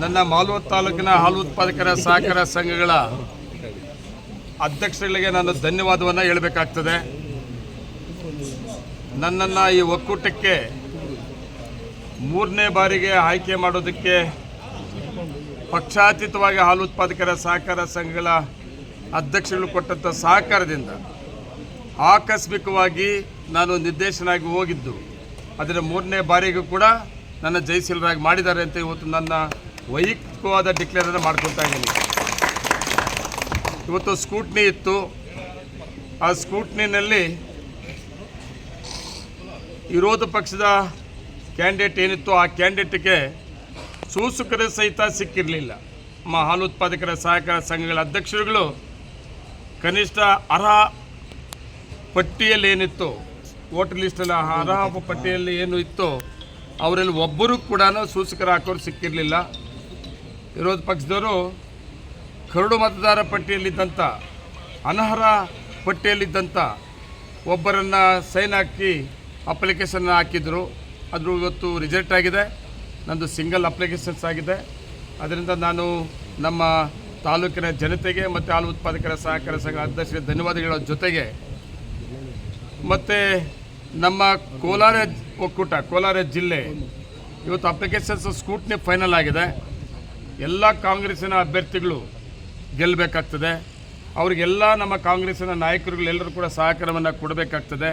ನನ್ನ ಮಾಲ್ವತ್ ತಾಲೂಕಿನ ಹಾಲು ಉತ್ಪಾದಕರ ಸಹಕಾರ ಸಂಘಗಳ ಅಧ್ಯಕ್ಷರುಗಳಿಗೆ ನಾನು ಧನ್ಯವಾದವನ್ನು ಹೇಳಬೇಕಾಗ್ತದೆ. ನನ್ನನ್ನು ಈ ಒಕ್ಕೂಟಕ್ಕೆ ಮೂರನೇ ಬಾರಿಗೆ ಆಯ್ಕೆ ಮಾಡೋದಕ್ಕೆ ಪಕ್ಷಾತೀತವಾಗಿ ಹಾಲು ಉತ್ಪಾದಕರ ಸಹಕಾರ ಸಂಘಗಳ ಅಧ್ಯಕ್ಷರುಗಳು ಕೊಟ್ಟಂಥ ಸಹಕಾರದಿಂದ ಆಕಸ್ಮಿಕವಾಗಿ ನಾನು ನಿರ್ದೇಶನಾಗಿ ಹೋಗಿದ್ದು. ಅದರ ಮೂರನೇ ಬಾರಿಗೂ ಕೂಡ ನನ್ನ ಜಯಶೀಲರಾಗಿ ಮಾಡಿದ್ದಾರೆ ಅಂತ ಇವತ್ತು ನನ್ನ ವೈಯಕ್ತಿಕವಾದ ಡಿಕ್ಲೇರನ್ನು ಮಾಡ್ಕೊತಾ ಇದ್ದೀನಿ. ಇವತ್ತು ಸ್ಕೂಟ್ನಿ ಇತ್ತು. ಆ ಸ್ಕೂಟ್ನಿನಲ್ಲಿ ವಿರೋಧ ಪಕ್ಷದ ಕ್ಯಾಂಡಿಡೇಟ್ ಏನಿತ್ತು ಆ ಕ್ಯಾಂಡಿಡೇಟ್ಗೆ ಸೂಸುಕರ ಸಹಿತ ಸಿಕ್ಕಿರಲಿಲ್ಲ. ನಮ್ಮ ಹಾಲು ಉತ್ಪಾದಕರ ಸಹಕಾರ ಸಂಘಗಳ ಅಧ್ಯಕ್ಷರುಗಳು ಕನಿಷ್ಠ ಅರ್ಹ ಪಟ್ಟಿಯಲ್ಲಿ ಏನಿತ್ತು ವೋಟರ್ ಲಿಸ್ಟಲ್ಲಿ ಅರ್ಹ ಪಟ್ಟಿಯಲ್ಲಿ ಏನು ಇತ್ತು ಅವರಲ್ಲಿ ಒಬ್ಬರು ಕೂಡ ಸೂಚಕರ ಹಾಕೋರು ಸಿಕ್ಕಿರಲಿಲ್ಲ. ವಿರೋಧ ಪಕ್ಷದವರು ಕರಡು ಮತದಾರ ಪಟ್ಟಿಯಲ್ಲಿದ್ದಂಥ, ಅನರ್ಹ ಪಟ್ಟಿಯಲ್ಲಿದ್ದಂಥ ಒಬ್ಬರನ್ನು ಸೈನ್ ಹಾಕಿ ಅಪ್ಲಿಕೇಶನ್ ಹಾಕಿದರು. ಅದು ಇವತ್ತು ರಿಜೆಕ್ಟ್ ಆಗಿದೆ. ನಂದು ಸಿಂಗಲ್ ಅಪ್ಲಿಕೇಶನ್ಸ್ ಆಗಿದೆ. ಅದರಿಂದ ನಾನು ನಮ್ಮ ತಾಲೂಕಿನ ಜನತೆಗೆ ಮತ್ತು ಹಾಲು ಉತ್ಪಾದಕರ ಸಹಕಾರ ಸಂಘ ಅಧ್ಯಕ್ಷರಿಗೆ ಧನ್ಯವಾದಗಳ ಜೊತೆಗೆ. ಮತ್ತು ನಮ್ಮ ಕೋಲಾರ ಒಕ್ಕೂಟ, ಕೋಲಾರ ಜಿಲ್ಲೆ ಇವತ್ತು ಅಪ್ಲಿಕೇಶನ್ಸ್ ಸ್ಕೂಟ್ನಿ ಫೈನಲ್ ಆಗಿದೆ. ಎಲ್ಲ ಕಾಂಗ್ರೆಸ್ಸಿನ ಅಭ್ಯರ್ಥಿಗಳು ಗೆಲ್ಲಬೇಕಾಗ್ತದೆ ಅವರಿಗೆಲ್ಲ ನಮ್ಮ ಕಾಂಗ್ರೆಸ್ಸಿನ ನಾಯಕರುಗಳೆಲ್ಲರೂ ಕೂಡ ಸಹಕಾರವನ್ನು ಕೊಡಬೇಕಾಗ್ತದೆ.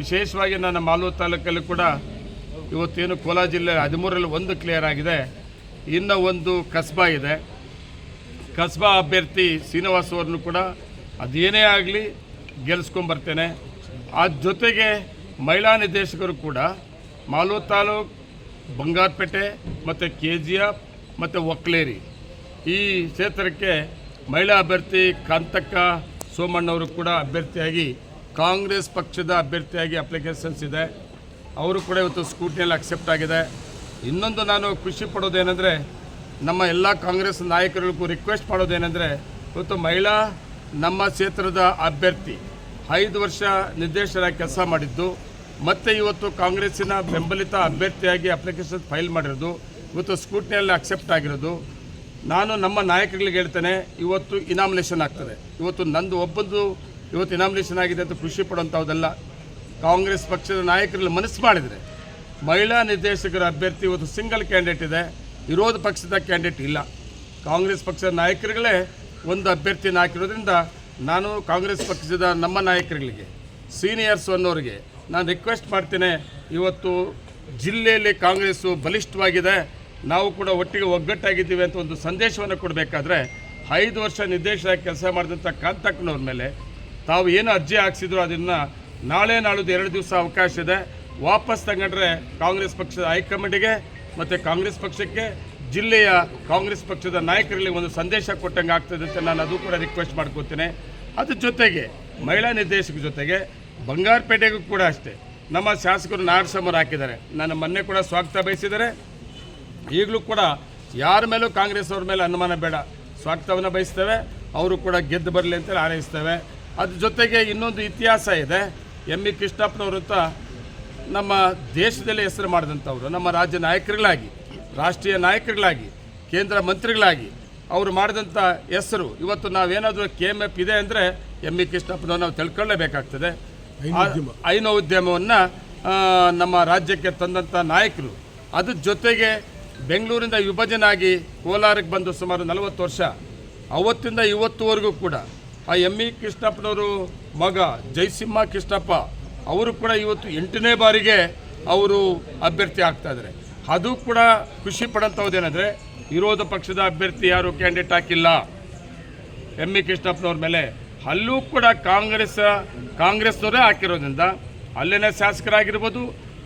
ವಿಶೇಷವಾಗಿ ನನ್ನ ಮಾಲೂರು ತಾಲೂಕಲ್ಲಿ ಕೂಡ ಇವತ್ತೇನು ಕೋಲಾರ ಜಿಲ್ಲೆ ಹದಿಮೂರಲ್ಲಿ ಒಂದು ಕ್ಲಿಯರ್ ಆಗಿದೆ. ಇನ್ನು ಒಂದು ಕಸ್ಬಾ ಇದೆ. ಕಸ್ಬಾ ಅಭ್ಯರ್ಥಿ ಶ್ರೀನಿವಾಸ್ ಅವ್ರನ್ನು ಕೂಡ ಅದೇನೇ ಆಗಲಿ ಗೆಲ್ಲಿಸ್ಕೊಂಡ್ಬರ್ತೇನೆ ಆ ಜೊತೆಗೆ ಮಹಿಳಾ ನಿರ್ದೇಶಕರು ಕೂಡ ಮಾಲೂರು ತಾಲೂಕು, ಬಂಗಾರಪೇಟೆ ಮತ್ತು ಕೆ ಜಿ ಎಫ್ ಮತ್ತು ಒಕ್ಲೇರಿ ಈ ಕ್ಷೇತ್ರಕ್ಕೆ ಮಹಿಳಾ ಅಭ್ಯರ್ಥಿ ಕಾಂತಕ್ಕ ಸೋಮಣ್ಣವರು ಕೂಡ ಅಭ್ಯರ್ಥಿಯಾಗಿ, ಕಾಂಗ್ರೆಸ್ ಪಕ್ಷದ ಅಭ್ಯರ್ಥಿಯಾಗಿ ಅಪ್ಲಿಕೇಶನ್ಸ್ ಇದೆ. ಅವರು ಕೂಡ ಇವತ್ತು ಸ್ಕೂಟಿಯಲ್ಲಿ ಅಕ್ಸೆಪ್ಟ್ ಆಗಿದೆ. ಇನ್ನೊಂದು ನಾನು ಖುಷಿ ಪಡೋದೇನೆಂದರೆ, ನಮ್ಮ ಎಲ್ಲ ಕಾಂಗ್ರೆಸ್ ನಾಯಕರಿಗೂ ರಿಕ್ವೆಸ್ಟ್ ಮಾಡೋದೇನೆಂದರೆ, ಇವತ್ತು ಮಹಿಳಾ ನಮ್ಮ ಕ್ಷೇತ್ರದ ಅಭ್ಯರ್ಥಿ ಐದು ವರ್ಷ ನಿರ್ದೇಶನ ಕೆಲಸ ಮಾಡಿದ್ದು. ಮತ್ತು ಇವತ್ತು ಕಾಂಗ್ರೆಸ್ಸಿನ ಬೆಂಬಲಿತ ಅಭ್ಯರ್ಥಿಯಾಗಿ ಅಪ್ಲಿಕೇಶನ್ ಫೈಲ್ ಮಾಡಿರೋದು, ಇವತ್ತು ಸ್ಕೂಟ್ನಿಯಲ್ಲಿ ಅಕ್ಸೆಪ್ಟ್ ಆಗಿರೋದು. ನಾನು ನಮ್ಮ ನಾಯಕರಿಗೆ ಹೇಳ್ತೇನೆ, ಇವತ್ತು ಇನಾಮಿನೇಷನ್ ಆಗ್ತದೆ. ಇವತ್ತು ನಂದು ಒಬ್ಬಂದು, ಇವತ್ತು ಇನಾಮಿನೇಷನ್ ಆಗಿದೆ ಅಂತ ಖುಷಿ ಪಡುವಂಥದ್ದೆಲ್ಲ ಕಾಂಗ್ರೆಸ್ ಪಕ್ಷದ ನಾಯಕರಲ್ಲಿ ಮನಸ್ಸು ಮಾಡಿದರೆ, ಮಹಿಳಾ ನಿರ್ದೇಶಕರ ಅಭ್ಯರ್ಥಿ ಇವತ್ತು ಸಿಂಗಲ್ ಕ್ಯಾಂಡಿಡೇಟ್ ಇದೆ, ವಿರೋಧ ಪಕ್ಷದ ಕ್ಯಾಂಡಿಡೇಟ್ ಇಲ್ಲ. ಕಾಂಗ್ರೆಸ್ ಪಕ್ಷದ ನಾಯಕರುಗಳೇ ಒಂದು ಅಭ್ಯರ್ಥಿನ ಹಾಕಿರೋದ್ರಿಂದ, ನಾನು ಕಾಂಗ್ರೆಸ್ ಪಕ್ಷದ ನಮ್ಮ ನಾಯಕರುಗಳಿಗೆ ಸೀನಿಯರ್ಸ್ ಅನ್ನೋರಿಗೆ ನಾನು ರಿಕ್ವೆಸ್ಟ್ ಮಾಡ್ತೇನೆ, ಇವತ್ತು ಜಿಲ್ಲೆಯಲ್ಲಿ ಕಾಂಗ್ರೆಸ್ಸು ಬಲಿಷ್ಠವಾಗಿದೆ, ನಾವು ಕೂಡ ಒಟ್ಟಿಗೆ ಒಗ್ಗಟ್ಟಾಗಿದ್ದೀವಿ ಅಂತ ಒಂದು ಸಂದೇಶವನ್ನು ಕೊಡಬೇಕಾದ್ರೆ, ಐದು ವರ್ಷ ನಿರ್ದೇಶನ ಕೆಲಸ ಮಾಡಿದಂಥ ಕಾಂತಕ್ಕನವ್ರ ಮೇಲೆ ತಾವು ಏನು ಅರ್ಜಿ ಹಾಕ್ಸಿದ್ರು ಅದನ್ನು ನಾಳೆ ನಾಳಿದ್ದು ಎರಡು ದಿವಸ ಅವಕಾಶ ಇದೆ. ವಾಪಸ್ ತಗೊಂಡ್ರೆ ಕಾಂಗ್ರೆಸ್ ಪಕ್ಷದ ಹೈಕಮಾಂಡಿಗೆ ಮತ್ತು ಕಾಂಗ್ರೆಸ್ ಪಕ್ಷಕ್ಕೆ ಜಿಲ್ಲೆಯ ಕಾಂಗ್ರೆಸ್ ಪಕ್ಷದ ನಾಯಕರಲ್ಲಿ ಒಂದು ಸಂದೇಶ ಕೊಟ್ಟಂಗೆ ಆಗ್ತದೆ ಅಂತ ನಾನು ಅದು ಕೂಡ ರಿಕ್ವೆಸ್ಟ್ ಮಾಡ್ಕೋತೀನಿ. ಅದ್ರ ಜೊತೆಗೆ ಮಹಿಳಾ ನಿರ್ದೇಶಕ ಜೊತೆಗೆ ಬಂಗಾರಪೇಟೆಗೂ ಕೂಡ ಅಷ್ಟೇ. ನಮ್ಮ ಶಾಸಕರು ನಾಡಸಮರು ಹಾಕಿದ್ದಾರೆ. ನನ್ನ ಮೊನ್ನೆ ಕೂಡ ಸ್ವಾಗತ ಬಯಸಿದ್ದಾರೆ. ಈಗಲೂ ಕೂಡ ಯಾರ ಮೇಲೂ ಕಾಂಗ್ರೆಸ್ ಅವ್ರ ಮೇಲೆ ಅನುಮಾನ ಬೇಡ. ಸ್ವಾಗತವನ್ನು ಬಯಸ್ತೇವೆ. ಅವರು ಕೂಡ ಗೆದ್ದು ಬರಲಿ ಅಂತ ಆರೈಸ್ತೇವೆ ಅದ್ರ ಜೊತೆಗೆ ಇನ್ನೊಂದು ಇತಿಹಾಸ ಇದೆ. ಎಂ ಇ ಅಂತ ನಮ್ಮ ದೇಶದಲ್ಲಿ ಹೆಸರು ಮಾಡಿದಂಥವ್ರು, ನಮ್ಮ ರಾಜ್ಯ ನಾಯಕರುಗಳಾಗಿ, ರಾಷ್ಟ್ರೀಯ ನಾಯಕರುಗಳಾಗಿ, ಕೇಂದ್ರ ಮಂತ್ರಿಗಳಾಗಿ ಅವರು ಮಾಡಿದಂಥ ಹೆಸರು. ಇವತ್ತು ನಾವೇನಾದರೂ ಕೆ ಎಂ ಎಫ್ ಇದೆ ಅಂದರೆ ಎಂ ಇ ಕೃಷ್ಣಪ್ಪನವ್ರು ನಾವು ತಿಳ್ಕೊಳ್ಳೇಬೇಕಾಗ್ತದೆ. ಐನೋ ಉದ್ಯಮವನ್ನು ನಮ್ಮ ರಾಜ್ಯಕ್ಕೆ ತಂದಂಥ ನಾಯಕರು. ಅದ್ರ ಜೊತೆಗೆ ಬೆಂಗಳೂರಿಂದ ವಿಭಜನೆ ಆಗಿ ಕೋಲಾರಕ್ಕೆ ಬಂದು ಸುಮಾರು ನಲವತ್ತು ವರ್ಷ. ಅವತ್ತಿಂದ ಇವತ್ತುವರೆಗೂ ಕೂಡ ಆ ಎಂ ಇ ಕೃಷ್ಣಪ್ಪನವರು ಮಗ ಜಯಸಿಂಹ ಕೃಷ್ಣಪ್ಪ ಅವರು ಕೂಡ ಇವತ್ತು ಎಂಟನೇ ಬಾರಿಗೆ ಅವರು ಅಭ್ಯರ್ಥಿ ಆಗ್ತಾ ಇದ್ದಾರೆ. ಅದು ಕೂಡ ಖುಷಿ ಪಡೋಂಥದ್ದೇನೆಂದರೆ ವಿರೋಧ ಪಕ್ಷದ ಅಭ್ಯರ್ಥಿ ಯಾರು ಕ್ಯಾಂಡಿಡೇಟ್ ಹಾಕಿಲ್ಲ. ಎಂ ಇ ಕೃಷ್ಣಪ್ಪನವ್ರ ಮೇಲೆ ಅಲ್ಲೂ ಕೂಡ ಕಾಂಗ್ರೆಸ್, ಕಾಂಗ್ರೆಸ್ನವರೇ ಹಾಕಿರೋದ್ರಿಂದ ಅಲ್ಲಿನ ಶಾಸಕರಾಗಿರ್ಬೋದು,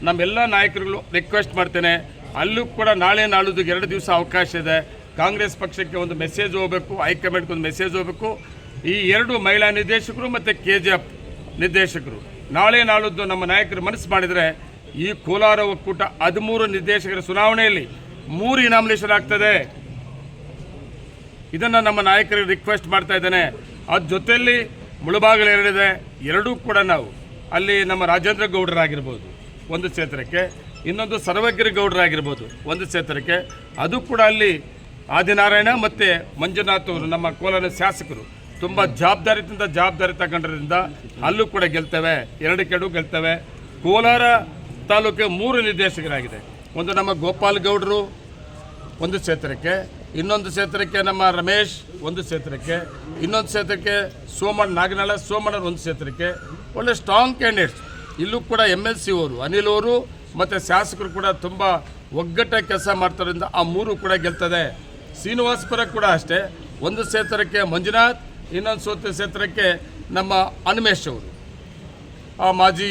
ನಮ್ಮೆಲ್ಲ ನಾಯಕರುಗಳು ರಿಕ್ವೆಸ್ಟ್ ಮಾಡ್ತೇನೆ. ಅಲ್ಲೂ ಕೂಡ ನಾಳೆ ನಾಳಿದ್ದು ಎರಡು ದಿವಸ ಅವಕಾಶ ಇದೆ. ಕಾಂಗ್ರೆಸ್ ಪಕ್ಷಕ್ಕೆ ಒಂದು ಮೆಸೇಜ್ ಹೋಗಬೇಕು, ಹೈಕಮಾಂಡ್ಗೆ ಒಂದು ಮೆಸೇಜ್ ಹೋಗಬೇಕು. ಈ ಎರಡು ಮಹಿಳಾ ನಿರ್ದೇಶಕರು ಮತ್ತು ಕೆ ಜಿ ಎಫ್ ನಿರ್ದೇಶಕರು. ನಾಳೆ ನಾಳಿದ್ದು ನಮ್ಮ ನಾಯಕರು ಮನಸ್ಸು ಮಾಡಿದರೆ ಈ ಕೋಲಾರ ಒಕ್ಕೂಟ ಹದಿಮೂರು ನಿರ್ದೇಶಕರ ಚುನಾವಣೆಯಲ್ಲಿ ಮೂರು ಇನಾಮಿನೇಷನ್ ಆಗ್ತದೆ. ಇದನ್ನು ನಮ್ಮ ನಾಯಕರಿಗೆ ರಿಕ್ವೆಸ್ಟ್ ಮಾಡ್ತಾ ಇದ್ದೇನೆ. ಅದ್ರ ಜೊತೆಯಲ್ಲಿ ಮುಳುಬಾಗಿಲು ಎರಡಿದೆ, ಎರಡೂ ಕೂಡ ನಾವು ಅಲ್ಲಿ ನಮ್ಮ ರಾಜೇಂದ್ರ ಗೌಡರಾಗಿರ್ಬೋದು, ಒಂದು ಕ್ಷೇತ್ರಕ್ಕೆ. ಇನ್ನೊಂದು ಸರ್ವಗಿರಿ ಗೌಡರಾಗಿರ್ಬೋದು, ಒಂದು ಕ್ಷೇತ್ರಕ್ಕೆ. ಅದು ಕೂಡ ಅಲ್ಲಿ ಆದಿನಾರಾಯಣ ಮತ್ತು ಮಂಜುನಾಥ್ ಅವರು, ನಮ್ಮ ಕೋಲಾರ ಶಾಸಕರು, ತುಂಬ ಜವಾಬ್ದಾರಿಯಿಂದ ಜವಾಬ್ದಾರಿ ತಗೊಂಡ್ರಿಂದ ಅಲ್ಲೂ ಕೂಡ ಗೆಲ್ತವೆ, ಎರಡು ಕೆಡು ಗೆಲ್ತವೆ. ಕೋಲಾರ ತಾಲೂಕಿಗೆ ಮೂರು ನಿರ್ದೇಶಕರಾಗಿದೆ. ಒಂದು ನಮ್ಮ ಗೋಪಾಲ್ ಗೌಡರು, ಒಂದು ಕ್ಷೇತ್ರಕ್ಕೆ. ಇನ್ನೊಂದು ಕ್ಷೇತ್ರಕ್ಕೆ ನಮ್ಮ ರಮೇಶ್, ಒಂದು ಕ್ಷೇತ್ರಕ್ಕೆ. ಇನ್ನೊಂದು ಕ್ಷೇತ್ರಕ್ಕೆ ಸೋಮಣ್ಣ ನಾಗನಾಳ ಸೋಮಣ್ಣ ಒಂದು ಕ್ಷೇತ್ರಕ್ಕೆ. ಒಳ್ಳೆ ಸ್ಟ್ರಾಂಗ್ ಕ್ಯಾಂಡಿಡೇಟ್ಸ್ ಇಲ್ಲೂ ಕೂಡ ಎಂ ಎಲ್ ಸಿ ಅವರು, ಅನಿಲ್ ಅವರು ಮತ್ತು ಶಾಸಕರು ಕೂಡ ತುಂಬ ಒಗ್ಗಟ್ಟಾಗಿ ಕೆಲಸ ಮಾಡ್ತಾರಿಂದ ಆ ಮೂರು ಕೂಡ ಗೆಲ್ತದೆ. ಶ್ರೀನಿವಾಸಪುರ ಕೂಡ ಅಷ್ಟೇ. ಒಂದು ಕ್ಷೇತ್ರಕ್ಕೆ ಮಂಜುನಾಥ್, ಇನ್ನೊಂದು ಸೋತ ಕ್ಷೇತ್ರಕ್ಕೆ ನಮ್ಮ ಅನ್ಮೇಶ್ ಅವರು. ಆ ಮಾಜಿ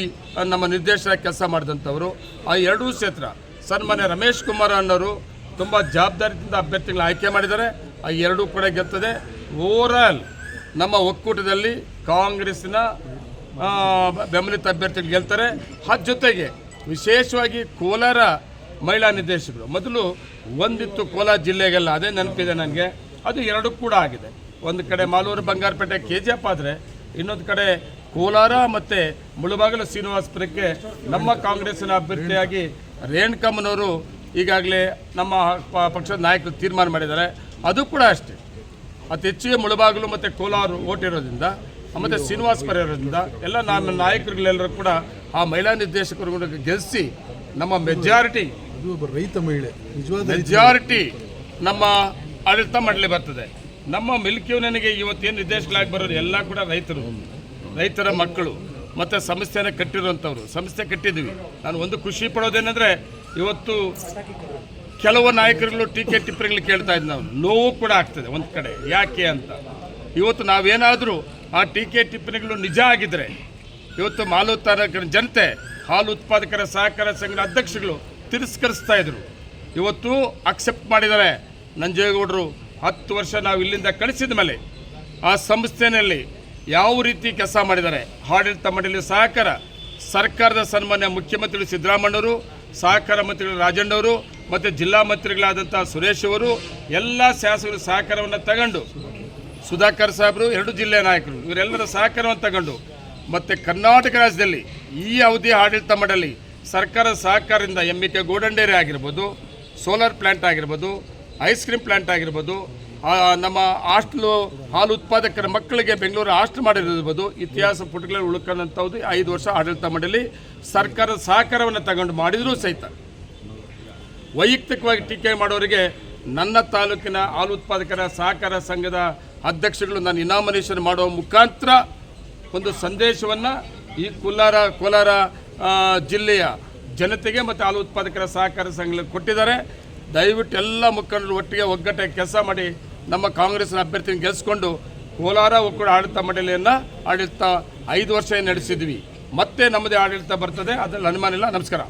ನಮ್ಮ ನಿರ್ದೇಶನ ಕೆಲಸ ಮಾಡಿದಂಥವರು. ಆ ಎರಡೂ ಕ್ಷೇತ್ರ, ಸನ್ಮಾನ್ಯ ರಮೇಶ್ ಕುಮಾರ್ ಅನ್ನೋರು ತುಂಬ ಜವಾಬ್ದಾರಿಯಿಂದ ಅಭ್ಯರ್ಥಿಗಳನ್ನ ಆಯ್ಕೆ ಮಾಡಿದ್ದಾರೆ. ಆ ಎರಡೂ ಕೂಡ ಗೆಲ್ತದೆ ಓವರಾಲ್ ನಮ್ಮ ಒಕ್ಕೂಟದಲ್ಲಿ ಕಾಂಗ್ರೆಸ್ನ ಬೆಂಬಲಿತ ಅಭ್ಯರ್ಥಿಗಳು ಗೆಲ್ತಾರೆ. ಅದ್ರ ಜೊತೆಗೆ ವಿಶೇಷವಾಗಿ ಕೋಲಾರ ಮಹಿಳಾ ನಿರ್ದೇಶಕರು. ಮೊದಲು ಒಂದಿತ್ತು ಕೋಲಾರ ಜಿಲ್ಲೆಗೆಲ್ಲ ಅದೇ ನೆನಪಿದೆ ನನಗೆ. ಅದು ಎರಡು ಕೂಡ ಆಗಿದೆ. ಒಂದು ಕಡೆ Malur Bangarpet K G F ಆದರೆ ಇನ್ನೊಂದು ಕಡೆ ಕೋಲಾರ ಮತ್ತು ಮುಳುಬಾಗಿಲು ಶ್ರೀನಿವಾಸಪುರಕ್ಕೆ ನಮ್ಮ ಕಾಂಗ್ರೆಸ್ಸಿನ ಅಭ್ಯರ್ಥಿಯಾಗಿ ರೇಣುಕಮ್ಮನವರು ಈಗಾಗಲೇ ನಮ್ಮ ಪ- ಪಕ್ಷದ ನಾಯಕರು ತೀರ್ಮಾನ ಮಾಡಿದ್ದಾರೆ. ಅದು ಕೂಡ ಅಷ್ಟೇ. ಅತಿ ಹೆಚ್ಚಿಗೆ ಮುಳುಬಾಗಿಲು ಮತ್ತು ಕೋಲಾರ ಓಟ್ ಇರೋದ್ರಿಂದ ಮತ್ತು ಶ್ರೀನಿವಾಸಪುರ ಇರೋದ್ರಿಂದ ಎಲ್ಲ ನಮ್ಮ ನಾಯಕರುಗಳೆಲ್ಲರೂ ಕೂಡ ಆ ಮಹಿಳಾ ನಿರ್ದೇಶಕರು ಗೆಲ್ಲಿಸಿ ನಮ್ಮ ಮೆಜಾರಿಟಿ ರೈತ ಮಹಿಳೆ ಮೆಜಾರಿಟಿ ನಮ್ಮ ಆಡಳಿತ ಮಾಡಲಿ ಬರ್ತದೆ. ನಮ್ಮ ಮಿಲ್ಕಿಯವನಿಗೆ ಇವತ್ತೇನು ನಿರ್ದೇಶಕರಾಗಿ ಬರೋರು ಎಲ್ಲ ಕೂಡ ರೈತರು. ರೈತರ ಮಕ್ಕಳು. ಮತ್ತು ಸಂಸ್ಥೆನ ಕಟ್ಟಿರುವಂಥವ್ರು. ಸಂಸ್ಥೆ ಕಟ್ಟಿದ್ವಿ ನಾನು ಒಂದು ಖುಷಿ ಪಡೋದೇನೆಂದರೆ ಇವತ್ತು ಕೆಲವು ನಾಯಕರುಗಳು ಟೀಕೆ ಟಿಪ್ಪಣಿಗಳು ಕೇಳ್ತಾ ಇದ್ದು ನಾವು. ನೋವು ಕೂಡ ಆಗ್ತದೆ ಒಂದು ಕಡೆ. ಯಾಕೆ ಅಂತ. ಇವತ್ತು ನಾವೇನಾದರೂ ಆ ಟೀಕೆ ಟಿಪ್ಪಣಿಗಳು ನಿಜ ಆಗಿದ್ದರೆ ಇವತ್ತು ಮಾಲು ಉತ್ಪಾದಕರ ಜನತೆ, ಹಾಲು ಉತ್ಪಾದಕರ ಸಹಕಾರ ಸಂಘದ ಅಧ್ಯಕ್ಷಗಳು ತಿರಸ್ಕರಿಸ್ತಾ ಇದ್ರು. ಇವತ್ತು ಅಕ್ಸೆಪ್ಟ್ ಮಾಡಿದ್ದಾರೆ. ನಂಜೇಗೌಡರು ಹತ್ತು ವರ್ಷ ನಾವು ಇಲ್ಲಿಂದ ಕಳಿಸಿದ ಮೇಲೆ ಆ ಸಂಸ್ಥೆಯಲ್ಲಿ ಯಾವ ರೀತಿ ಕೆಲಸ ಮಾಡಿದ್ದಾರೆ? ಆಡಳಿತ ಮಂಡಳಿ ಸಹಕಾರ, ಸರ್ಕಾರದ ಸನ್ಮಾನ್ಯ ಮುಖ್ಯಮಂತ್ರಿಗಳು ಸಿದ್ದರಾಮಣ್ಣವರು ಸಹಕಾರ ಮಂತ್ರಿಗಳು ರಾಜಣ್ಣವರು ಮತ್ತು ಜಿಲ್ಲಾ ಮಂತ್ರಿಗಳಾದಂಥ ಸುರೇಶ್ ಅವರು, ಎಲ್ಲ ಶಾಸಕರು ಸಹಕಾರವನ್ನು ತಗೊಂಡು ಸುಧಾಕರ್ ಸಾಹೇಬರು, ಎರಡು ಜಿಲ್ಲೆಯ ನಾಯಕರು, ಇವರೆಲ್ಲರ ಸಹಕಾರವನ್ನು ತಗೊಂಡು ಮತ್ತು ಕರ್ನಾಟಕ ರಾಜ್ಯದಲ್ಲಿ ಈ ಅವಧಿ ಆಡಳಿತ ಮಂಡಳಿ ಸರ್ಕಾರ ಸಹಕಾರದಿಂದ ಎಂ ಇ ಕೆ ಗೋಡಂಡೇರಿ ಆಗಿರ್ಬೋದು, ಸೋಲಾರ್ ಪ್ಲ್ಯಾಂಟ್ ಆಗಿರ್ಬೋದು, ಐಸ್ ಕ್ರೀಮ್ ಪ್ಲ್ಯಾಂಟ್ ಆಗಿರ್ಬೋದು ನಮ್ಮ ಹಾಸ್ಟ್ಲು ಹಾಲು ಉತ್ಪಾದಕರ ಮಕ್ಕಳಿಗೆ ಬೆಂಗಳೂರು ಹಾಸ್ಟೆಲ್ ಮಾಡಿರ್ಬೋದು ಇತಿಹಾಸ ಪುಟಗಳಲ್ಲಿ ಉಳ್ಕೊಂಡಂಥದ್ದು ಐದು ವರ್ಷ ಆಡಳಿತ ಮಂಡಳಿ ಸರ್ಕಾರದ ಸಹಕಾರವನ್ನು ತಗೊಂಡು ಮಾಡಿದರೂ ಸಹಿತ. ವೈಯಕ್ತಿಕವಾಗಿ ಟೀಕೆ ಮಾಡೋರಿಗೆ ನನ್ನ ತಾಲೂಕಿನ ಹಾಲು ಉತ್ಪಾದಕರ ಸಹಕಾರ ಸಂಘದ ಅಧ್ಯಕ್ಷಗಳು ನಾನು ಇನಾಮಿನೇಷನ್ ಮಾಡುವ ಮುಖಾಂತರ ಒಂದು ಸಂದೇಶವನ್ನು ಈ ಕೋಲಾರ ಕೋಲಾರ ಜಿಲ್ಲೆಯ ಜನತೆಗೆ ಮತ್ತು ಹಾಲು ಉತ್ಪಾದಕರ ಸಹಕಾರ ಸಂಘಗಳಿಗೆ ಕೊಟ್ಟಿದ್ದಾರೆ. ದಯವಿಟ್ಟು ಎಲ್ಲ ಮುಖಂಡರು ಒಟ್ಟಿಗೆ ಒಗ್ಗಟ್ಟಾಗಿ ಕೆಲಸ ಮಾಡಿ. ನಮ್ಮ ಕಾಂಗ್ರೆಸ್ನ ಅಭ್ಯರ್ಥಿನ ಗೆಲ್ಲಿಸ್ಕೊಂಡು ಕೋಲಾರ ಒಕ್ಕೂಟ ಆಡಳಿತ ಮಂಡಳಿಯನ್ನು ಆಡಳಿತ ಐದು ವರ್ಷ ನಡೆಸಿದ್ವಿ. ಮತ್ತೆ ನಮ್ಮದೇ ಆಡಳಿತ ಬರ್ತದೆ, ಅದರಲ್ಲಿ ಅನುಮಾನ ಇಲ್ಲ. ನಮಸ್ಕಾರ.